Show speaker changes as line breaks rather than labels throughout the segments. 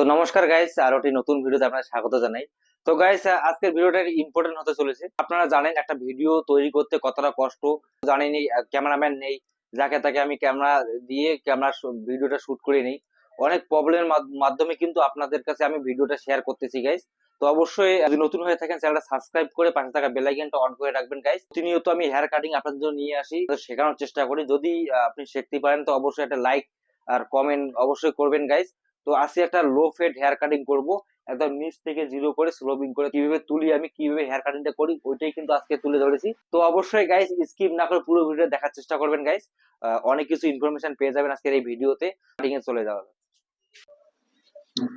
তো নমস্কার গাইস আর একটি নতুন ভিডিওতে আপনাদের স্বাগত জানাই। তো গাইস আজকের ভিডিওটা ইম্পর্টেন্ট হতে চলেছে। আপনারা জানেন একটা ভিডিও তৈরি করতে কতটা কষ্ট জানেনি ক্যামেরাম্যান নেই, যাকে তাকে আমি ক্যামেরা দিয়ে ক্যামেরা ভিডিওটা শুট করে নিই। অনেক প্রবলেমের মাধ্যমে কিন্তু আপনাদের কাছে আমি ভিডিওটা শেয়ার করতেছি গাইস তো অবশ্যই, যদি নতুন হয়ে থাকেন চ্যানেলটা সাবস্ক্রাইব করে পাশে থাকা বেল আইকনটা অন করে রাখবেন গাইস প্রতিনিয়ত আমি হেয়ার কাটিং আপনাদের জন্য নিয়ে আসি শেখানোর চেষ্টা করি। যদি আপনি শিখতে পারেন, তো অবশ্যই একটা লাইক আর কমেন্ট অবশ্যই করবেন গাইস তো আজকে একটা লো ফেড হেয়ার কাটিং করব, একদম নিচ থেকে জিরো করে স্লোবিং করে কীভাবে তুলি আমি, কীভাবে হেয়ার কাটিংটা করি, ওইটাই কিন্তু আজকে তুলে ধরেছি। তো অবশ্যই গাইস স্কিপ না করে পুরো ভিডিও দেখার চেষ্টা করবেন গাইস অনেক কিছু ইনফরমেশন পেয়ে যাবেন আজকের এই ভিডিওতে। কাটিং এ চলে যাওয়া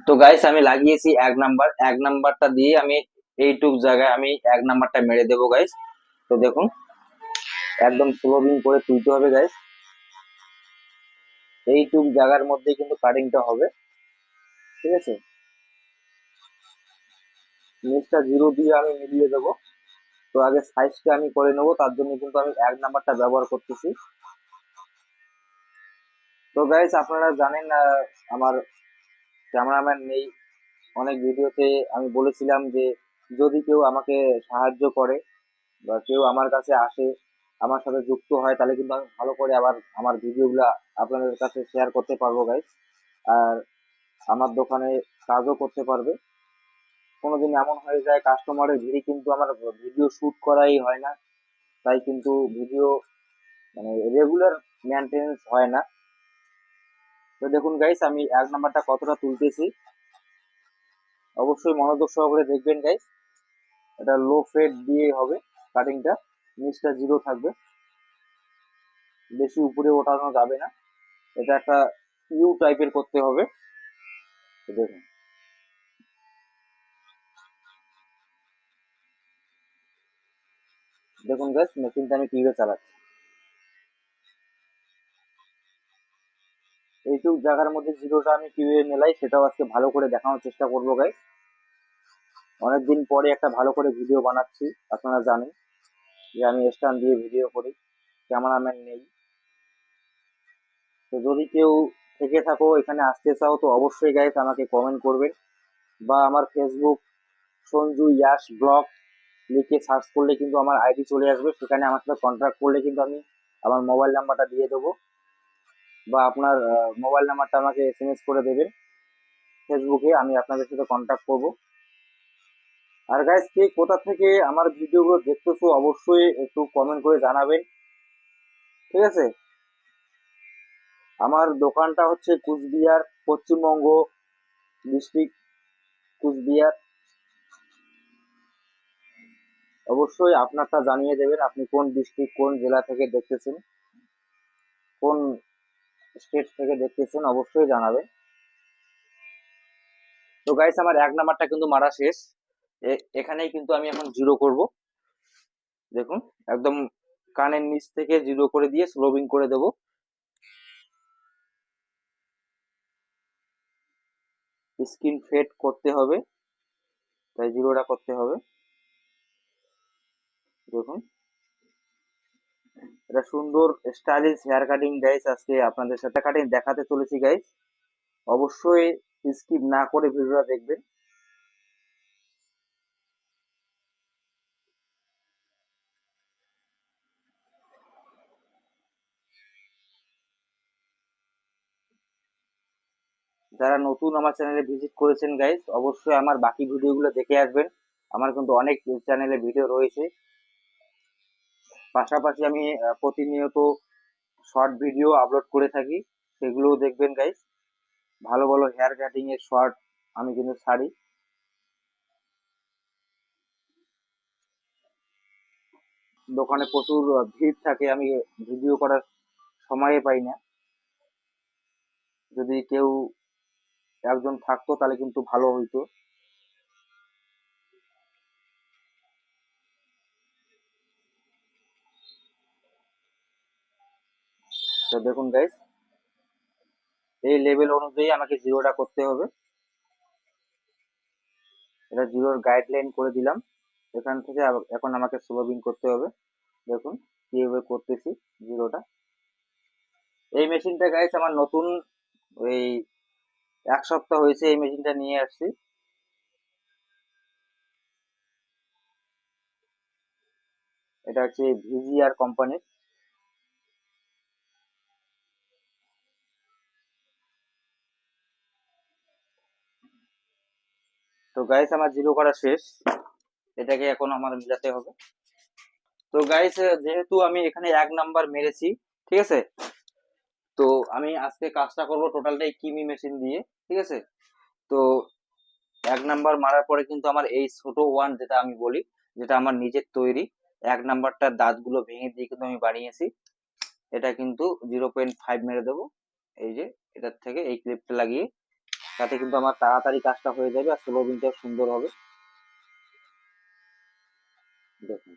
তো গাইস আমি লাগিয়েছি এক নাম্বার এক নাম্বারটা দিয়ে আমি এইটুক জায়গায় আমি এক নাম্বারটা মেরে দেবো গাইস তো দেখুন, একদম স্লোবিং করে তুলতে হবে গাইস এইটুক জায়গার মধ্যে কিন্তু কাটিংটা হবে। ঠিক আছে? নিচটা জিরো দিয়ে আমি মিলিয়ে দেবো। তো আগে সাইজটা আমি করে নেব, তার জন্য কিন্তু আমি এক নাম্বারটা ব্যবহার করতেছি। তো গাইস আপনারা জানেন আমার ক্যামেরাম্যান নেই। অনেক ভিডিওতে আমি বলেছিলাম যে, যদি কেউ আমাকে সাহায্য করে বা কেউ আমার কাছে আসে, আমার সাথে যুক্ত হয়, তাহলে কিন্তু আমি ভালো করে আবার আমার ভিডিওগুলো আপনাদের কাছে শেয়ার করতে পারব গাইস আর আমার দোকানে কাজও করতে পারবে। কোনোদিন এমন হয়ে যায় কাস্টমারের ভিড়ে কিন্তু আমার ভিডিও শুট করাই হয় না। তাই কিন্তু ভিডিও মানে রেগুলার মেনটেন্স হয় না। তো দেখুন গাইস আমি এক নাম্বারটা কতটা তুলতেছি? অবশ্যই মনোযোগ সহকারে দেখবেন গাইস এটা লো ফেড দিয়ে হবে কাটিংটা নিচটা জিরো থাকবে। বেশি উপরে ওঠানো যাবে না। এটা একটা ইউ টাইপের করতে হবে। দেখুন দেখুন গাইস মেশিনটা আমি কীভাবে চালাচ্ছি? এইটুক জায়গার মধ্যে জিরোটা আমি কীভাবে মেলাই সেটাও আজকে ভালো করে দেখানোর চেষ্টা করব গাইস অনেকদিন পরে একটা ভালো করে ভিডিও বানাচ্ছি, আপনারা জানেন। যে আমি স্ট্যান্ড দিয়ে ভিডিও করি, ক্যামেরাম্যান নেই। তো যদি কেউ থেকে থাকো, এখানে আসতে চাও তো অবশ্যই গাইস আমাকে কমেন্ট করবেন বা আমার ফেসবুক সঞ্জু ইয়াস ব্লগ লিখে সার্চ করলে কিন্তু আমার আইডি চলে আসবে। সেখানে আমার সাথে কন্ট্যাক্ট করলে কিন্তু আমি আমার মোবাইল নাম্বারটা দিয়ে দেবো। বা আপনার মোবাইল নাম্বারটা আমাকে এস এম এস করে দেবেন। ফেসবুকে আমি আপনাদের সাথে কন্ট্যাক্ট করব। আর গাইস কে কোথা থেকে আমার ভিডিওগুলো দেখতেছো অবশ্যই একটু কমেন্ট করে জানাবেন। ঠিক আছে? আমার দোকানটা হচ্ছে কুচবিহার, পশ্চিমবঙ্গ ডিস্ট্রিক্ট কুচবিহার। অবশ্যই আপনারটা জানিয়ে দেবেন আপনি কোন ডিস্ট্রিক্ট কোন জেলা থেকে দেখতেছেন, কোন স্টেট থেকে দেখতেছেন, অবশ্যই জানাবেন। তো গাইস আমার এক নাম্বারটা কিন্তু মারা শেষ। এখানেই কিন্তু আমি এখন জিরো করব। দেখুন, একদম কানের নিচ থেকে জিরো করে দিয়ে স্লোবিং করে দেব। স্কিন ফেড করতে হবে। তাই জিরোটা করতে হবে। দেখুন। এটা সুন্দর স্টাইলিশ হেয়ার কাটিং গাইস আজকে আপনাদের সাথে কাটিং দেখাতে চলেছি গাইস অবশ্যই স্কিপ না করে ভিডিওটা দেখবেন। যারা নতুন আমার চ্যানেলে ভিজিট করেছেন গাইজ অবশ্যই আমার বাকি ভিডিওগুলো দেখে আসবেন। আমার কিন্তু অনেক চ্যানেলে ভিডিও রয়েছে। পাশাপাশি আমি প্রতিনিয়ত শর্ট ভিডিও আপলোড করে থাকি। সেগুলোও দেখবেন গাইজ ভালো ভালো হেয়ার কাটিং এর শর্ট আমি কিন্তু ছাড়ি। দোকানে প্রচুর ভিড় থাকে, আমি ভিডিও করার সময় পাই না। যদি কেউ একজন থাকতো তাহলে কিন্তু ভালো হইতো। তো দেখুন গাইস এই লেভেল অনুযায়ী আমাকে জিরোটা করতে হবে। এটা জিরোর গাইডলাইন করে দিলাম। এখান থেকে এখন আমাকে স্লোবিং করতে হবে। দেখুন কীভাবে করতেছি জিরোটা এই মেশিনটা গাইস আমার নতুন এই এক সপ্তাহ হয়েছে এই মেশিনটা নিয়ে আসছি। এটা হচ্ছে ভিজিআর কোম্পানির। তো গাইস আমার জিরো করা শেষ। এটাকে এখন আমার মিলাতে হবে। তো গাইস যেহেতু আমি এখানে এক নাম্বার মেরেছি, ঠিক আছে? তো আমি আজকে কাজটা করব টোটালটাই কিমি মেশিন দিয়ে। ঠিক আছে? তো এক নাম্বার মারার পরে কিন্তু আমার এই ছোট ওয়ান যেটা আমি বলি, যেটা আমার নিজের তৈরি, এক নাম্বারটার দাঁতগুলো ভেঙে দিয়ে কিন্তু আমি বানিয়েছি। এটা কিন্তু জিরো পয়েন্ট ফাইভ মেরে দেবো। এই যে, এটার থেকে এই ক্লিপটা লাগিয়ে, তাতে কিন্তু আমার তাড়াতাড়ি কাজটা হয়ে যাবে আর স্লো বিনটাও সুন্দর হবে। দেখুন।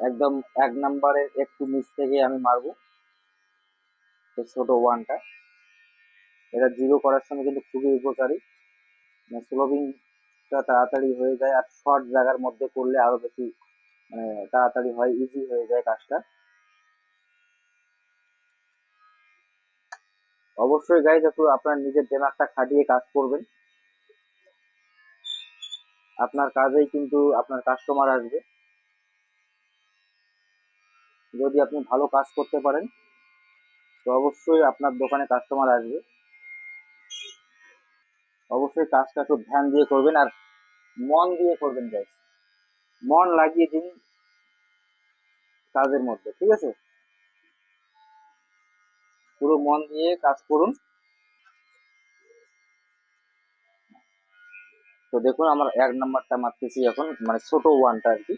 একদম এক নাম্বারের একটু নিচ থেকে আমি মারবো। এই ছোট ওয়ানটা এটা জিরো করার সময় কিন্তু খুবই উপকারী। স্লোবিংটা তাড়াতাড়ি হয়ে যায় আর শর্ট জায়গার মধ্যে করলে আরও বেশি মানে তাড়াতাড়ি হয় ইজি হয়ে যায় কাজটা। অবশ্যই গাইজ একটু আপনার নিজের দিমাগটা খাটিয়ে কাজ করবেন। আপনার কাজেই কিন্তু আপনার কাস্টমার আসবে। যদি আপনি ভালো কাজ করতে পারেন তো অবশ্যই আপনার দোকানে কাস্টমার আসবে। অবশ্যই কাজটা একটু ধ্যান দিয়ে করবেন আর মন দিয়ে করবেন গাইজ মন লাগিয়ে দিন কাজের মধ্যে, ঠিক আছে? পুরো মন দিয়ে কাজ করুন। তো দেখুন, আমার এক নাম্বারটা মারতেছি এখন মানে ছোট ওয়ানটা আর কি।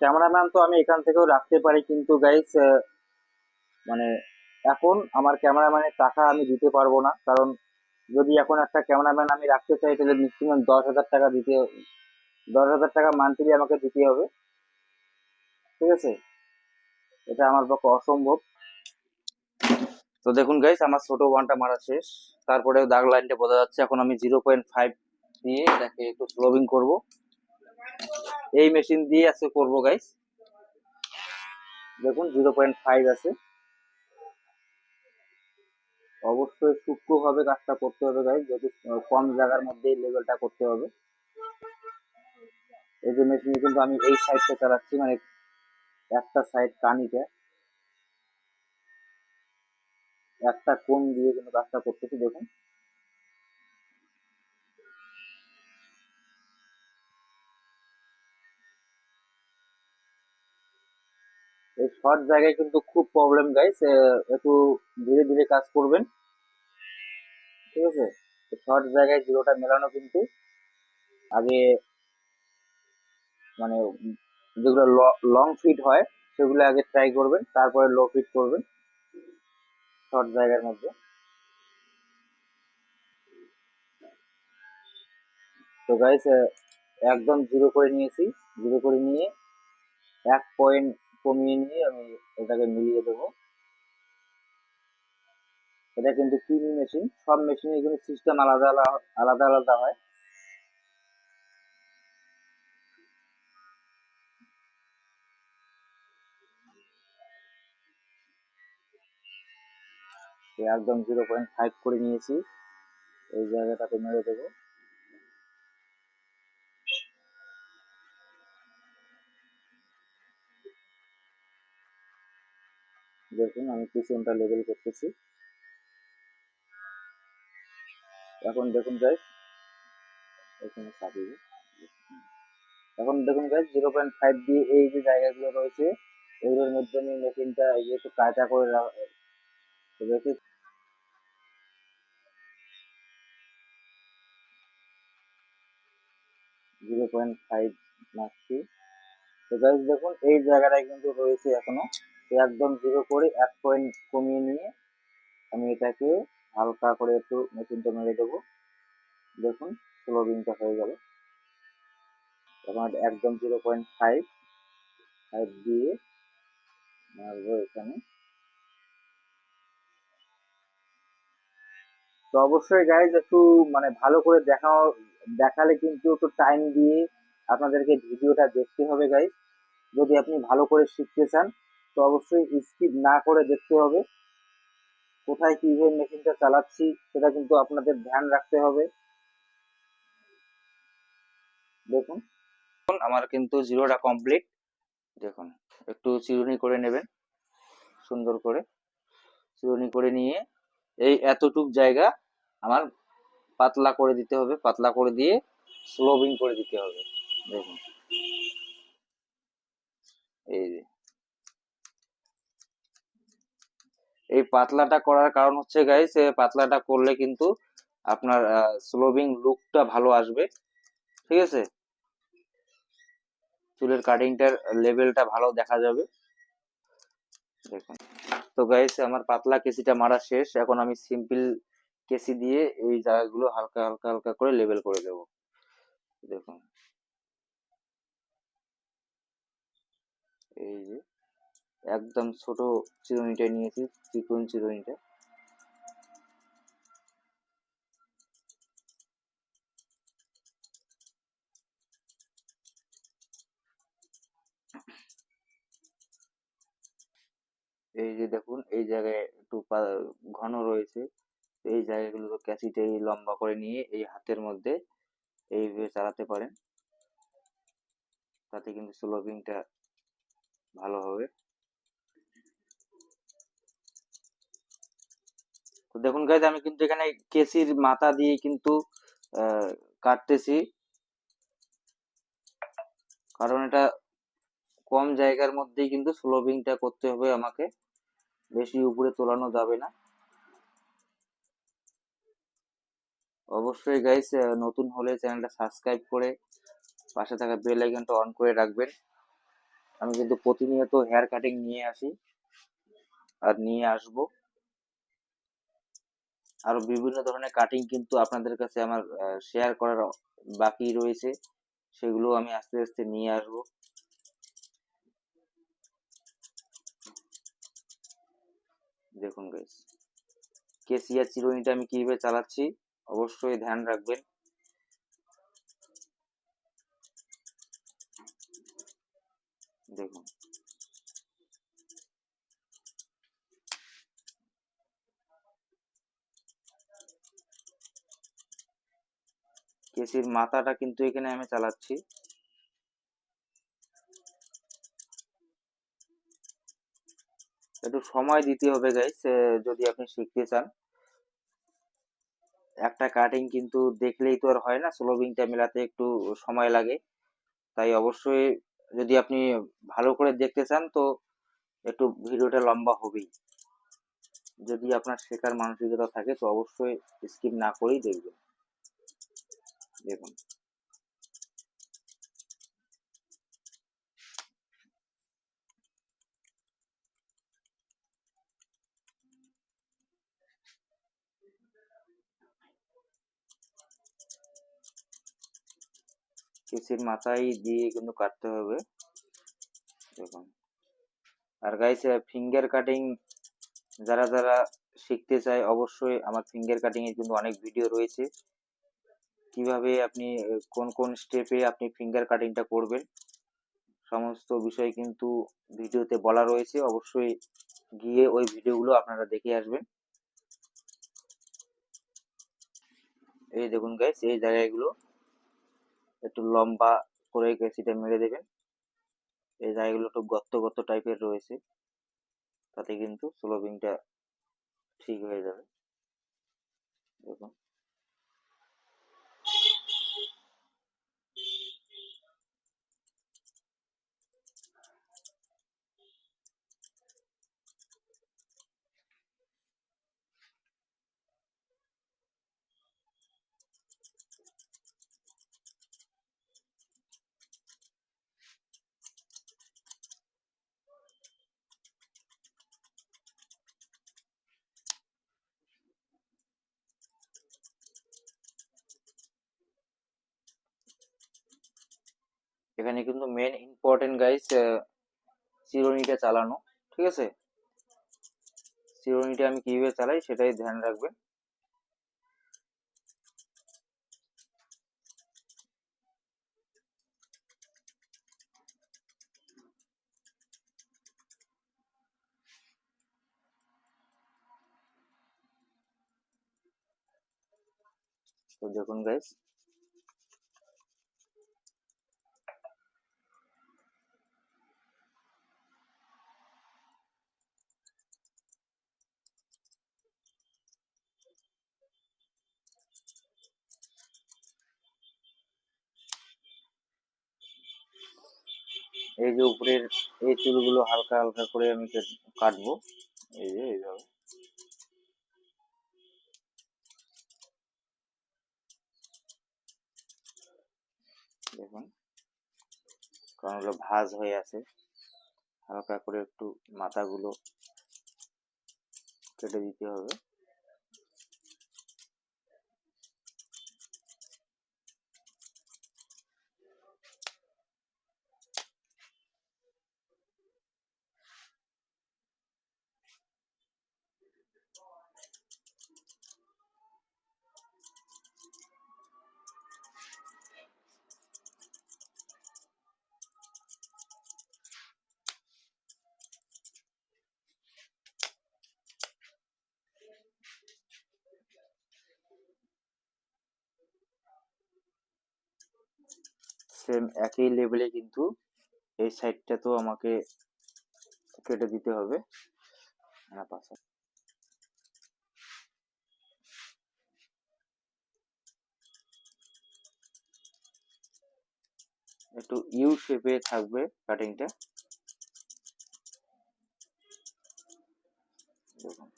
ক্যামেরাম্যান তো আমি এখান থেকেও রাখতে পারি, কিন্তু গাইস মানে এখন আমার ক্যামেরাম্যানের টাকা আমি দিতে পারব না। কারণ যদি এখন একটা ক্যামেরাম্যান আমি রাখতে চাই, তাহলে ম্যাক্সিমাম দশ হাজার টাকা দিতে, দশ হাজার টাকা মান্থলি আমাকে দিতে হবে। ঠিক আছে? এটা আমার পক্ষে অসম্ভব। তো দেখুন গাইস আমার ছোট ওয়ানটা মারা শেষ। তারপরে দাগ লাইনটা বোঝা যাচ্ছে। এখন আমি জিরো পয়েন্ট ফাইভ দিয়ে এটাকে একটু স্লোবিং করব। এই মেশিন দিয়ে আছে করব গাইস দেখুন জিরো পয়েন্ট ফাইভ আছে। অবশ্যই সূক্ষ্মভাবে কাজটা করতে হবে গাইস যদি কম জায়গার মধ্যে লেভেলটা করতে হবে। এই যে মেশিন কিন্তু আমি এই সাইডটা চালাচ্ছি মানে একটা সাইড কানিটা একটা কোণ দিয়ে কিন্তু কাজটা করতেছি, দেখুন। শর্ট জায়গায় কিন্তু খুব প্রবলেম গাইস একটু ধীরে ধীরে কাজ করবেন। ঠিক আছে? শর্ট জায়গায় জিরোটা মেলানো কিন্তু আগে মানে যেগুলো লং ফিট হয়, সেগুলো আগে ট্রাই করবেন। তারপরে লো ফিট করবেন। শর্ট জায়গার মধ্যে। তো গাইস একদম জিরো করে নিয়েছি। জিরো করে নিয়ে এক পয়েন্ট কমিয়ে নিয়ে আমি এটাকে মিলিয়ে দেবো। এটা কিন্তু কিমি মেশিন। সব মেশিনে কিন্তু সিস্টেম আলাদা আলাদা আলাদা হয়। একদম জিরো পয়েন্ট ফাইভ করে নিয়েছি। এই জায়গাটাতে মেরে দেবো। দেখুন, আমি পিছনটা লেবেল করতেছি। এখন দেখুন গাইস এখানে সাজিয়ে এখন দেখুন গাইস জিরো পয়েন্ট ফাইভ দিয়ে এই যে জায়গাগুলো রয়েছে, এগুলোর মধ্যে আমি মেশিনটা একটু কাঁচা করে রেখে জিরো পয়েন্ট ফাইভ মারছি। তো গাইজ দেখুন, এই জায়গাটায় কিন্তু রয়েছে এখনও। একদম জিরো করে এক পয়েন্ট কমিয়ে নিয়ে আমি এটাকে হালকা করে একটু মেশিনটা মেরে দেবো। দেখুন ষোলো বিনটা হয়ে গেল। এখন একদম জিরো পয়েন্ট ফাইভ ফাইভ দিয়ে মারবো এখানে। তো অবশ্যই গাইজ একটু মানে ভালো করে দেখাও দেখালে কিন্তু একটু টাইম দিয়ে আপনাদেরকে ভিডিওটা দেখতে হবে গাইজ যদি আপনি ভালো করে শিখতে চান, তো অবশ্যই স্কিপ না করে দেখতে হবে। কোথায় কীভাবে মেশিনটা চালাচ্ছি, সেটা কিন্তু আপনাদের ধ্যান রাখতে হবে। দেখুন। আমার কিন্তু জিরোটা কমপ্লিট দেখুন, একটু চিরুনি করে নেবেন। সুন্দর করে চিরুনি করে নিয়ে এই এতটুক জায়গা আমার পাতলা করে দিতে হবে। পাতলা করে দিয়ে স্লোবিং করে দিতে হবে। দেখুন এই যে। এই পাতলাটা করার কারণ হচ্ছে গাইস পাতলাটা করলে কিন্তু আপনার স্লোবিং লুকটা ভালো আসবে। ঠিক আছে? চুলের কাটিংটার লেভেলটা ভালো দেখা যাবে। দেখুন। তো গাইস আমার পাতলা কেসিটা মারা শেষ। এখন আমি সিম্পল কেসি দিয়ে এই জায়গাগুলো হালকা হালকা হালকা করে লেবেল করে দেব। দেখুন। এই যে, একদম ছোট চিরুনিটা নিয়েছি চিকন চিরুনিটা। এই যে দেখুন, এই জায়গায় একটু ঘন রয়েছে। এই জায়গাগুলো ক্যাসিটা লম্বা করে নিয়ে এই হাতের মধ্যে এইভাবে চালাতে পারেন। তাতে কিন্তু স্লোপিংটা ভালো হবে। তো দেখুন গাইজ আমি কিন্তু এখানে কেসির মাথা দিয়ে কিন্তু কাটতেছি। কারণ এটা কম জায়গার মধ্যেই কিন্তু স্লোপিংটা করতে হবে আমাকে। বেশি উপরে তোলানো যাবে না। অবশ্যই গাইস নতুন হলে চ্যানেলটা সাবস্ক্রাইব করে পাশে থাকা বেল আইকনটা অন করে রাখবেন। আমি কিন্তু প্রতিনিয়ত হেয়ার কাটিং নিয়ে আসি। আর নিয়ে আসব। আরও বিভিন্ন ধরনের কাটিং কিন্তু আপনাদের কাছে আমার শেয়ার করার বাকি রয়েছে। সেগুলো আমি আস্তে আস্তে নিয়ে আসব। দেখুন গাইস কেসিয়া চিরুনিটা আমি কীভাবে চালাচ্ছি, অবশ্যই ধ্যান রাখবেন। দেখুন। কেসির মাথাটা কিন্তু এখানে আমি চালাচ্ছি। একটু সময় দিতে হবে গাইস যদি আপনি শিখতে চান। একটা কাটিং কিন্তু দেখলেই তো আর হয় না স্লোবিংটা মেলাতে একটু সময় লাগে। তাই অবশ্যই যদি আপনি ভালো করে দেখতে চান, তো একটু ভিডিওটা লম্বা হবেই। যদি আপনার শেখার মানসিকতা থাকে, তো অবশ্যই স্কিপ না করেই দেখবেন। দেখুন। কেসির মাথায় দিয়ে কিন্তু কাটতে হবে? দেখুন। আর গাইস ফিঙ্গার কাটিং যারা যারা শিখতে চায়, অবশ্যই আমার ফিঙ্গার কাটিং এর কিন্তু অনেক ভিডিও রয়েছে। কীভাবে আপনি, কোন কোন স্টেপে আপনি ফিঙ্গার কাটিংটা করবেন, সমস্ত বিষয় কিন্তু ভিডিওতে বলা রয়েছে। অবশ্যই গিয়ে ওই ভিডিওগুলো আপনারা দেখে আসবেন। এই দেখুন গাইস এই জায়গাগুলো একটু লম্বা করে কেসিটা মেরে দেবেন। এই জায়গাগুলো একটু গর্ত গর্ত টাইপের রয়েছে। তাতে কিন্তু স্লোবিংটা ঠিক হয়ে যাবে। দেখুন। এখানে কিন্তু মেন ইম্পর্টেন্ট গাইস চিরুনিটা চালানো, ঠিক আছে? চিরুনিটা আমি কীভাবে চালাই সেটাই ধ্যান রাখবেন। তো দেখুন গাইস এই যে উপরের এই চুলগুলো হালকা হালকা করে আমি কেট- কাটবো, এই যে এইভাবে। দেখুন কারণ ওগুলো ভাজ হয়ে আছে, হালকা করে একটু মাথাগুলো কেটে দিতে হবে। সেম একই লেভেলে কিন্তু এই সাইডটা তো আমাকে কেটে দিতে হবে। হ্যাঁ পাশে একটু ইউ শেপে থাকবে কাটিংটা দেখুন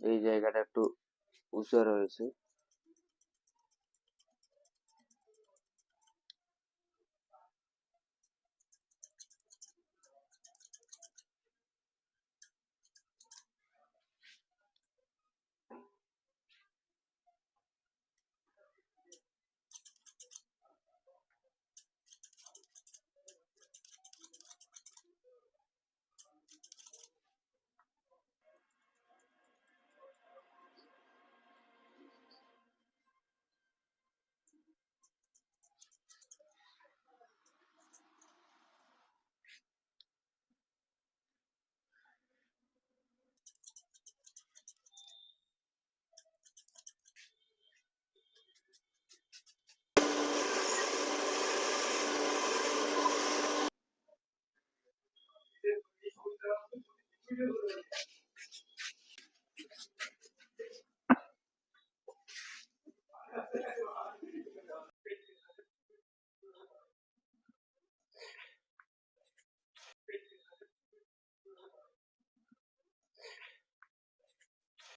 এই জায়গাটা একটু উঁচু রয়েছে।